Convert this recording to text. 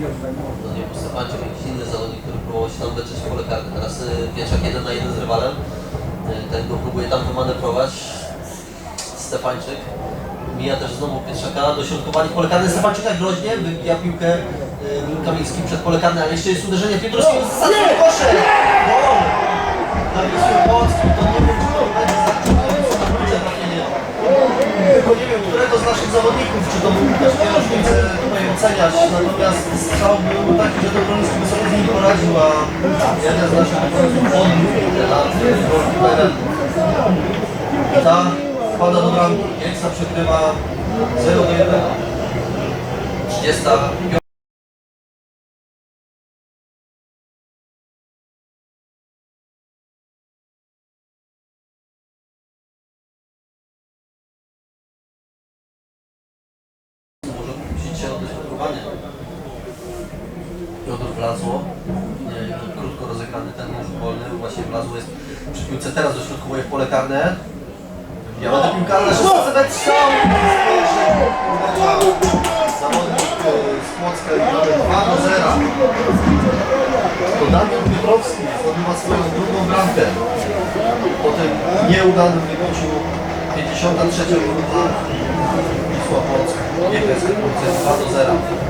No nie był Stefańczyk, jakiś inny zawodnik, który próbował się tam leczyć w pole karne. Teraz y, Pieczak jeden na jeden z rywalem. Y, Ten go próbuje tam wymanewrować. Stefańczyk. Mija też znowu Pieczaka, dośrodkowanie pole karne. Stefańczyk jak groźnie wybija piłkę y, Kamiński przed pole karne, ale jeszcze jest uderzenie Piotrowskiego z kosze! Nie różnicę tutaj oceniać, natomiast strzał był taki, że Dobroniski by sobie z nim poradził, a jeden z naszych podbił nad goalkeeperem. Ta wpada do bramki. Kielca przegrywa 0 do 1. 35. kusić się o dośrodkowanie. Piotr Wlazło. Krótko rozegrany ten rzut wolny. Właśnie Wlazło jest przy piłce. Teraz dośrodkowuje w pole karne. Ja będę piłka 16 metr strzał! Zawodnik e, z Płocka i mamy 2 do 0. To Damian Piotrowski zdobywa swoją drugą bramkę. Po tym nieudanym wybiciu 53 minuta Wisła. Biegnie z 2 do 0.